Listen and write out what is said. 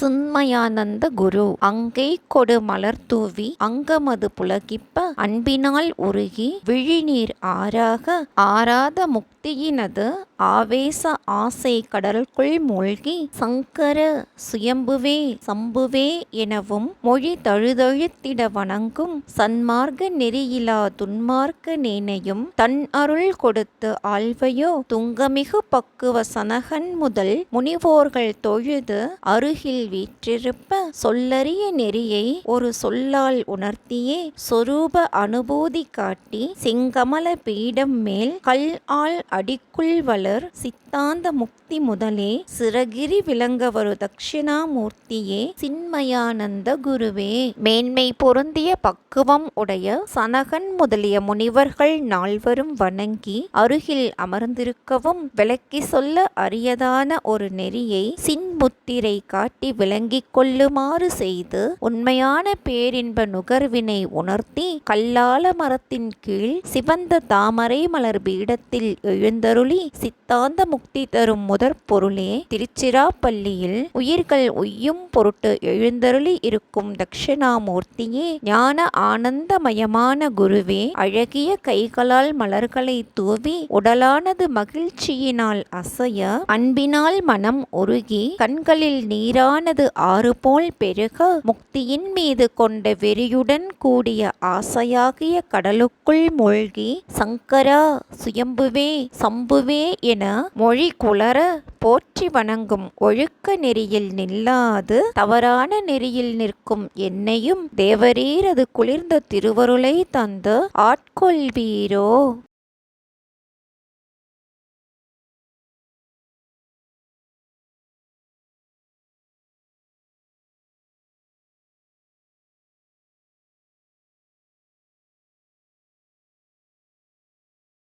சின்மயானந்த குரு. அங்கே கொடு மலர் தூவி அங்கமது புலகிப்ப அன்பினால் உருகி விழிநீர் ஆறாக ஆராத முக்தியினது ஆவேச ஆசை கடல்குள் மூழ்கி சங்கர சுயம்புவே சம்புவே எனவும் மொழி தழுதழுத்திட வணங்கும் சன்மார்க்க நெறியிலா துன்மார்க்க நேனையும் தன் அருள் கொடுத்து ஆழ்வையோ துங்கமிகு பக்குவ சனகன் முதல் முனிவோர்கள் தொழுது அருகில் வீற்றிருப்ப சொல்லறிய நெறியை ஒரு சொல்லால் உணர்த்தியே சொரூப அனுபூதி காட்டி செங்கமல பீடம் மேல் கல் ஆள் அடிக்குள் வளர் சித்தாந்த முக்தி முதலே சிறகிரி விளங்கவரு தட்சிணாமூர்த்தியே சின்மயானந்த குருவே. மேன்மை பொருந்திய பக்குவம் உடைய சனகன் முதலிய முனிவர்கள் நால்வரும் வணங்கி அருகில் அமர்ந்திருக்கவும் விளக்கி சொல்ல அரியதான ஒரு நெறியை சின்முத்திரை காட்டி விளங்கிக் கொள்ளுமாறு செய்து உண்மையான பேரின்ப நுகர்வினை உணர்த்தி கல்லால மரத்தின் கீழ் சிவந்த தாமரை மலர் பீடத்தில் எழுந்தருளி சித்தாந்த முக்தி தரும் முதற் பொருளே திருச்சிராப்பள்ளியில் உயிர்கள் உய்யும் பொருட்டு எழுந்தருளி இருக்கும் தட்சிணாமூர்த்தியே ஞான ஆனந்தமயமான குருவே அழகிய கைகளால் மலர்களை தூவி உடலானது மகிழ்ச்சியினால் அசைய அன்பினால் மனம் உருகி கண்களில் நீரான தனது ஆறு போல் பெருக முக்தியின் மீது கொண்ட வெறியுடன் கூடிய ஆசையாகிய கடலுக்குள் மூழ்கி சங்கரா சுயம்புவே சம்புவே என மொழி குளர போற்றி வணங்கும் ஒழுக்க நெறியில் நில்லாது தவறான நெறியில் நிற்கும் என்னையும் தேவரீரது குளிர்ந்த திருவருளை தந்து ஆட்கொள்வீரோ.